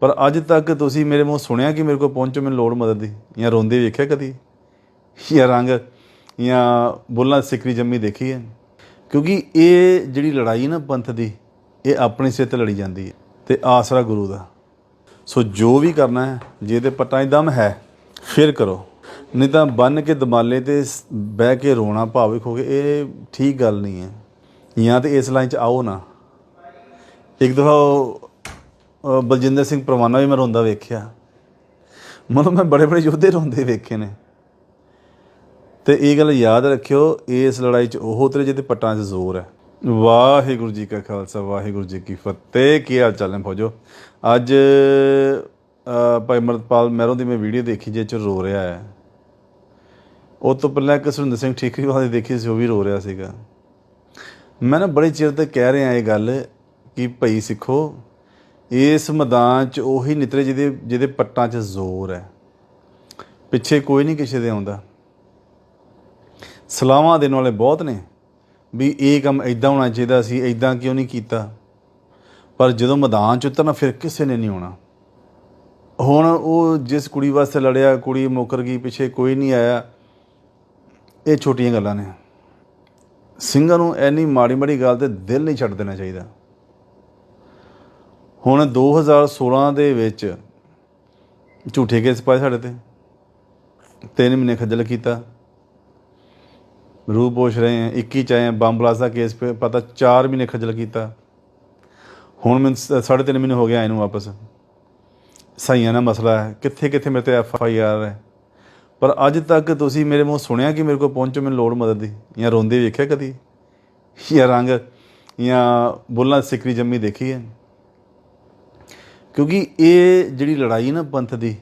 ਪਰ ਅੱਜ ਤੱਕ ਤੁਸੀਂ ਮੇਰੇ ਮੂੰਹ ਸੁਣਿਆ ਕਿ ਮੇਰੇ ਕੋਲ ਪਹੁੰਚੋ ਮੈਨੂੰ ਲੋੜ ਮਦਦ ਦੀ? ਜਾਂ ਰੋਂਦੇ ਵੇਖਿਆ ਕਦੀ? ਜਾਂ ਰੰਗ, ਜਾਂ ਬੁੱਲਾਂ ਸਿਕਰੀ ਜੰਮੀ ਦੇਖੀ ਹੈ? ਕਿਉਂਕਿ ਇਹ ਜਿਹੜੀ ਲੜਾਈ ਨਾ ਪੰਥ ਦੀ, ਇਹ ਆਪਣੇ ਸਿਰ ਤੇ ਲੜੀ ਜਾਂਦੀ ਹੈ ਤੇ ਆਸਰਾ ਗੁਰੂ ਦਾ। ਸੋ ਜੋ ਵੀ ਕਰਨਾ ਹੈ, ਜੇ ਤੇ ਪੱਟਾਂ 'ਚ ਦਮ ਹੈ, ਫਿਰ ਕਰੋ। ਨਹੀਂ ਤਾਂ ਬੰਨ ਕੇ ਦਮਾਲੇ ਤੇ ਸ- ਬਹਿ ਕੇ ਰੋਣਾ ਭਾਵਿਕ ਹੋ ਕੇ, ਇਹ ਠੀਕ ਗੱਲ ਨਹੀਂ ਹੈ। ਜਾਂ ਤੇ ਇਸ ਲਾਈਨ 'ਚ ਆਓ ਨਾ। ਇੱਕ ਦਫਾ ਬਲਜਿੰਦਰ ਸਿੰਘ ਪਰਵਾਨਾ ਵੀ ਮੈਂ ਰੋਂਦਾ ਵੇਖਿਆ। ਮਤਲਬ ਮੈਂ ਬੜੇ ਬੜੇ ਯੋਧੇ ਰੋਂਦੇ ਵੇਖੇ ਨੇ। ਤੇ ਇਹ ਗੱਲ ਯਾਦ ਰੱਖਿਓ, ਇਸ ਲੜਾਈ 'ਚ ਉਹ ਉਤਰੇ ਜਿਹਦੇ ਪੱਟਾਂ 'ਚ ਜ਼ੋਰ ਹੈ। ਵਾਹਿਗੁਰੂ ਜੀ ਕਾ ਖਾਲਸਾ, ਵਾਹਿਗੁਰੂ ਜੀ ਕੀ ਫਤਿਹ। ਕੀ ਹਾਲ ਚਾਲ ਨੇ ਫੌਜੋ? ਅੱਜ ਭਾਈ ਮਰਦਪਾਲ ਮਹਿਰੋਂ ਦੀ ਮੈਂ ਵੀਡੀਓ ਦੇਖੀ ਜੇ ਚ ਰੋ ਰਿਹਾ ਹੈ। ਉਹ ਤੋਂ ਪਹਿਲਾਂ ਇੱਕ ਸੁਰਿੰਦਰ ਸਿੰਘ ਠੀਕਰੀਵਾਲ ਦੀ ਦੇਖੀ ਸੀ, ਉਹ ਵੀ ਰੋ ਰਿਹਾ ਸੀਗਾ। ਮੈਂ ਨਾ ਬੜੇ ਚਿਰ 'ਤੇ ਕਹਿ ਰਿਹਾ ਇਹ ਗੱਲ ਕਿ ਭਈ ਸਿੱਖੋ ਇਸ ਮੈਦਾਨ 'ਚ ਉਹੀ ਨਿਤਰੇ ਜਿਹਦੇ ਜਿਹਦੇ ਪੱਟਾਂ 'ਚ ਜ਼ੋਰ ਹੈ। ਪਿੱਛੇ ਕੋਈ ਨਹੀਂ ਕਿਸੇ ਦੇ ਆਉਂਦਾ। ਸਲਾਹਾਂ ਦੇਣ ਵਾਲੇ ਬਹੁਤ ਨੇ। ਵੀ ਇਹ ਕੰਮ ਇਦਾਂ ਹੋਣਾ ਚਾਹੀਦਾ ਸੀ ਇਦਾਂ ਕਿਉਂ ਨਹੀਂ ਕੀਤਾ? ਪਰ ਜਦੋਂ ਮੈਦਾਨ 'ਚ ਉਤਰਨਾ, ਫਿਰ ਕਿਸੇ ਨੇ ਨਹੀਂ ਆਉਣਾ। ਹੁਣ ਉਹ ਜਿਸ ਕੁੜੀ ਵਾਸਤੇ ਲੜਿਆ, ਕੁੜੀ ਮੁੱਕਰ ਗਈ, ਪਿੱਛੇ ਕੋਈ ਨਹੀਂ ਆਇਆ, ਇਹ ਛੋਟੀਆਂ ਗੱਲਾਂ ਨੇ। ਸਿੰਘਾਂ ਨੂੰ ਐਨੀ ਮਾੜੀ ਮਾੜੀ ਗੱਲ ਤੇ ਦਿਲ ਨਹੀਂ ਛੱਡ ਦੇਣਾ ਚਾਹੀਦਾ। ਹੁਣ 2016 ਦੇ ਵਿੱਚ ਝੂਠੇ ਕੇਸ ਪਾਏ ਸਾਡੇ ਤੇ। ਤਿੰਨ ਮਹੀਨੇ ਖੱਜਲ ਕੀਤਾ। ਰੂਪ ਪੋਸ਼ ਰਹੇ ਹੈ 21 ਚ ਆਏ ਹੈ ਬੰਬ ਬਲਾਸਟ ਦਾ ਕੇਸ ਪੇ ਪਤਾ 4 ਮਹੀਨੇ ਖੱਜਲ ਕੀਤਾ। ਹੁਣ ਮੈਨੂੰ ਸ- ਸਾਢੇ ਤਿੰਨ ਮਹੀਨੇ ਹੋ ਗਿਆ ਇਹਨੂੰ ਵਾਪਸ। ਸਹੀਆਂ ਦਾ ਮਸਲਾ ਹੈ ਕਿੱਥੇ ਕਿੱਥੇ ਮੇਰੇ ਤੇ ਐਫ ਆਈ ਆਰ ਹੈ। ਪਰ ਅੱਜ ਤੱਕ ਤੁਸੀਂ ਮੇਰੇ ਮੂੰਹ ਸੁਣਿਆ ਕਿ ਮੇਰੇ ਕੋਲ ਪਹੁੰਚੋ ਮੈਨੂੰ ਲੋੜ ਮਦਦ ਦੀ? ਜਾਂ ਰੋਂਦੇ ਵੇਖਿਆ ਕਦੀ? ਜਾਂ ਰੰਗ ਜਾਂ ਬੁੱਲਾਂ ਸਿਕਰੀ ਜੰਮੀ ਦੇਖੀ ਹੈ? ਕਿਉਂਕਿ ਇਹ ਜਿਹੜੀ ਲੜਾਈ ਨਾ ਪੰਥ ਦੀ,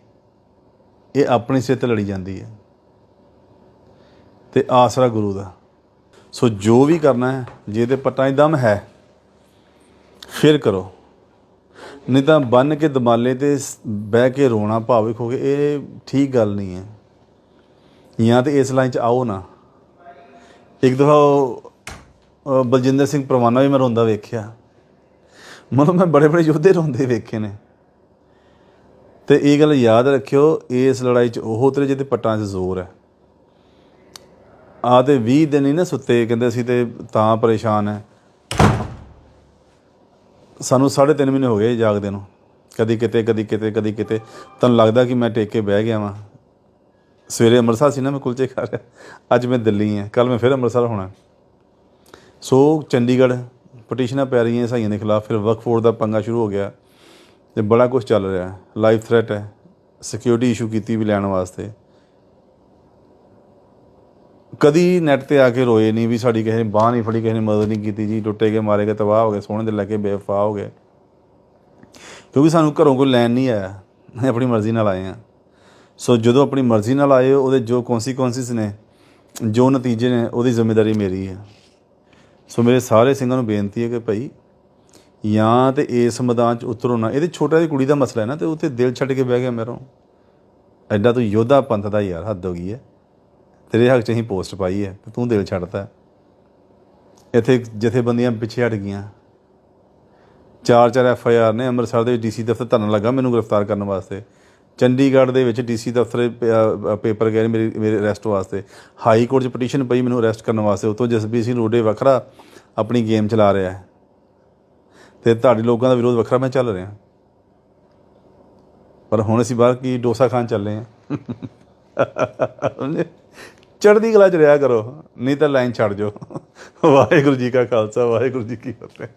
ਇਹ ਆਪਣੇ ਸਿਰ ਤੇ ਲੜੀ ਜਾਂਦੀ ਹੈ। ਤੇ ਆਸਰਾ ਗੁਰੂ ਦਾ। ਸੋ ਜੋ ਵੀ ਕਰਨਾ ਹੈ ਜੇ ਤੇ ਪੱਟਾਂ 'ਚ ਦਮ ਹੈ, ਫਿਰ ਕਰੋ। ਨਹੀਂ ਤਾਂ ਬੰਨ ਕੇ ਦਮਾਲੇ ਤੇ ਬਹਿ ਕੇ ਰੋਣਾ ਭਾਵਿਕ ਹੋ ਕੇ, ਇਹ ਠੀਕ ਗੱਲ ਨਹੀਂ ਹੈ। ਜਾਂ ਤੇ ਇਸ ਲਾਈਨ 'ਚ ਆਓ ਨਾ। ਇੱਕ ਦਫਾ ਬਲਜਿੰਦਰ ਸਿੰਘ ਪਰਵਾਨਾ ਵੀ ਮੈਂ ਰੋਂਦਾ ਵੇਖਿਆ। ਮਤਲਬ ਮੈਂ ਬੜੇ ਬੜੇ ਯੋਧੇ ਰੋਂਦੇ ਵੇਖੇ ਨੇ। ਤੇ ਇਹ ਗੱਲ ਯਾਦ ਰੱਖਿਓ, ਇਸ ਲੜਾਈ 'ਚ ਉਹ ਉਤਰੇ ਜਿਹਦੇ ਪੱਟਾਂ 'ਚ ਜ਼ੋਰ ਹੈ। ਆ ਤੇ 20 ਦਿਨ ਹੀ ਨਾ ਸੁੱਤੇ, ਕਹਿੰਦੇ ਸੀ ਤੇ ਤਾਂ ਪਰੇਸ਼ਾਨ ਹੈ। ਸਾਨੂੰ 3.5 ਮਹੀਨੇ ਹੋ ਗਏ ਜਾਗਦੇ ਨੂੰ। ਕਦੀ ਕਿਤੇ ਕਦੀ ਕਿਤੇ ਕਦੀ ਕਿਤੇ। ਤੁਹਾਨੂੰ ਲੱਗਦਾ ਕਿ ਮੈਂ ਟੇਕੇ ਬਹਿ ਗਿਆ ਵਾਂ। ਸਵੇਰੇ ਅੰਮ੍ਰਿਤਸਰ ਸੀ ਨਾ ਮੈਂ ਕੁਲਚੇ ਖਾ ਰਿਹਾ ਅੱਜ ਮੈਂ ਦਿੱਲੀ ਹਾਂ ਕੱਲ ਮੈਂ ਫਿਰ ਅੰਮ੍ਰਿਤਸਰ ਹੋਣਾ। ਸੋ ਚੰਡੀਗੜ੍ਹ, ਪਟੀਸ਼ਨਾਂ ਪੈ ਰਹੀਆਂ ਸਾਈਆਂ ਦੇ ਖਿਲਾਫ ਫਿਰ ਵਕਫ ਬੋਰਡ ਦਾ ਪੰਗਾ ਸ਼ੁਰੂ ਹੋ ਗਿਆ। ਤੇ ਬੜਾ ਕੁਝ ਚੱਲ ਰਿਹਾ ਲਾਈਫ ਥ੍ਰੈਟ ਹੈ। ਸਿਕਿਉਰਿਟੀ ਇਸ਼ੂ ਕੀਤੀ ਵੀ ਲੈਣ ਵਾਸਤੇ। ਕਦੀ ਨੈਟ ਤੇ ਆ ਕੇ ਰੋਏ ਨਹੀਂ ਵੀ ਸਾਡੀ ਕਿਸੇ ਨੇ ਬਾਹ ਨਹੀਂ ਫੜੀ, ਕਿਸੇ ਨੇ ਮਦਦ ਨਹੀਂ ਕੀਤੀ ਜੀ। ਟੁੱਟੇ ਗਏ, ਮਾਰੇ ਗਏ, ਤਬਾਹ ਹੋ ਗਏ, ਸੋਹਣੇ ਦੇ ਲੈ ਕੇ ਬੇਵਫਾ ਹੋ ਗਏ। ਕਿਉਂਕਿ ਸਾਨੂੰ ਘਰੋਂ ਕੋਈ ਲੈਣ ਨਹੀਂ ਆਇਆ। ਅਸੀਂ ਆਪਣੀ ਮਰਜ਼ੀ ਨਾਲ ਆਏ ਆ ਸੋ ਜਦੋਂ ਆਪਣੀ ਮਰਜ਼ੀ ਨਾਲ ਆਏ, ਉਹਦੇ ਜੋ ਕੌਨਸੀਕੁਐਂਸਿਸ ਨੇ, ਜੋ ਨਤੀਜੇ ਨੇ, ਉਹਦੀ ਜ਼ਿੰਮੇਵਾਰੀ ਮੇਰੀ ਹੈ। ਸੋ ਮੇਰੇ ਸਾਰੇ ਸਿੰਘਾਂ ਨੂੰ ਬੇਨਤੀ ਹੈ ਕਿ ਭਾਈ ਜਾਂ ਤੇ ਇਸ ਮੈਦਾਨ 'ਚ ਉਤਰੋ ਨਾ। ਇਹਦੇ ਛੋਟਾ ਜਿਹੀ ਕੁੜੀ ਦਾ ਮਸਲਾ ਹੈ ਨਾ, ਤੇ ਉੱਥੇ ਦਿਲ ਛੱਡ ਕੇ ਬਹਿ ਗਿਆ ਮੇਰੋਂ। ਐਡਾ ਤੂੰ ਯੋਧਾ ਪੰਥ ਦਾ ਯਾਰ, ਹੱਦ ਹੋ ਗਈ ਹੈ। ਤੇਰੇ ਹੱਕ 'ਚ ਅਸੀਂ ਪੋਸਟ ਪਾਈ ਹੈ, ਤੇ ਤੂੰ ਦਿਲ ਛੱਡਤਾ। ਇੱਥੇ ਜਥੇਬੰਦੀਆਂ ਪਿੱਛੇ ਹਟ ਗਈਆਂ। ਚਾਰ ਚਾਰ ਐਫ ਆਈ ਆਰ ਨੇ ਅੰਮ੍ਰਿਤਸਰ ਦੇ ਡੀਸੀ ਦਫ਼ਤਰ ਧਰਨ ਲੱਗਾ, ਮੈਨੂੰ ਗ੍ਰਿਫਤਾਰ ਕਰਨ ਵਾਸਤੇ। ਚੰਡੀਗੜ੍ਹ ਦੇ ਵਿੱਚ ਡੀਸੀ ਦਫ਼ਤਰ ਪੇਪਰ ਗਏ ਨੇ ਮੇਰੀ, ਮੇਰੇ ਅਰੈਸਟ ਵਾਸਤੇ। ਹਾਈ ਕੋਰਟ 'ਚ ਪਟੀਸ਼ਨ ਪਈ ਮੈਨੂੰ ਅਰੈਸਟ ਕਰਨ ਵਾਸਤੇ। ਉਤੋਂ ਜਸਬੀਰ ਸਿੰਘ ਰੋਡੇ ਵੱਖਰਾ ਆਪਣੀ ਗੇਮ ਚਲਾ ਰਿਹਾ ਹੈ। ਤੇ ਤੁਹਾਡੇ ਲੋਕਾਂ ਦਾ ਵਿਰੋਧ ਵੱਖਰਾ ਮੈਂ ਚੱਲ ਰਿਹਾ। ਪਰ ਹੁਣ ਅਸੀਂ ਬਾਹਰ ਕੀ ਡੋਸਾ ਖਾਣ ਚੱਲੇ ਆ ਚੜ੍ਹਦੀ ਕਲਾ ਚ ਰਿਹਾ ਕਰੋ, ਨਹੀਂ ਤਾਂ ਲਾਈਨ ਛੱਡ ਜਾਓ। ਵਾਹਿਗੁਰੂ ਜੀ ਕਾ ਖਾਲਸਾ, ਵਾਹਿਗੁਰੂ ਜੀ ਕੀ ਫਤਿਹ।